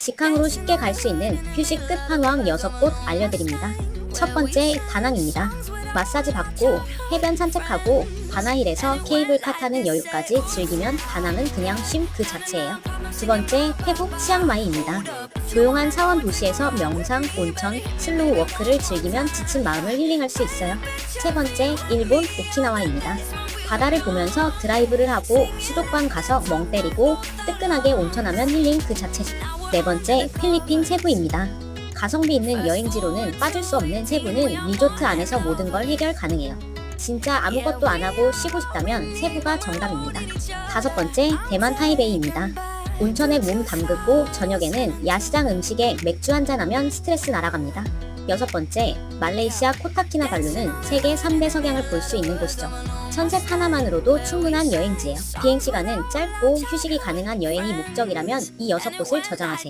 직항으로 쉽게 갈 수 있는 휴식 끝판왕 6곳 알려드립니다. 첫 번째, 다낭입니다. 마사지 받고 해변 산책하고 바나힐에서 케이블카 타는 여유까지 즐기면 다낭은 그냥 쉼 그 자체예요. 두 번째, 태국 치앙마이입니다. 조용한 사원 도시에서 명상, 온천, 슬로우 워크를 즐기면 지친 마음을 힐링할 수 있어요. 세 번째, 일본 오키나와입니다. 바다를 보면서 드라이브를 하고 수족관 가서 멍 때리고 뜨끈하게 온천하면 힐링 그 자체죠. 네 번째, 필리핀 세부입니다. 가성비 있는 여행지로는 빠질 수 없는 세부는 리조트 안에서 모든 걸 해결 가능해요. 진짜 아무것도 안 하고 쉬고 싶다면 세부가 정답입니다. 다섯 번째, 대만 타이베이입니다. 온천에 몸 담그고 저녁에는 야시장 음식에 맥주 한잔하면 스트레스 날아갑니다. 여섯 번째, 말레이시아 코타키나발루는 세계 3대 석양을 볼 수 있는 곳이죠. 선셋 하나만으로도 충분한 여행지예요. 비행 시간은 짧고 휴식이 가능한 여행이 목적이라면 이 여섯 곳을 저장하세요.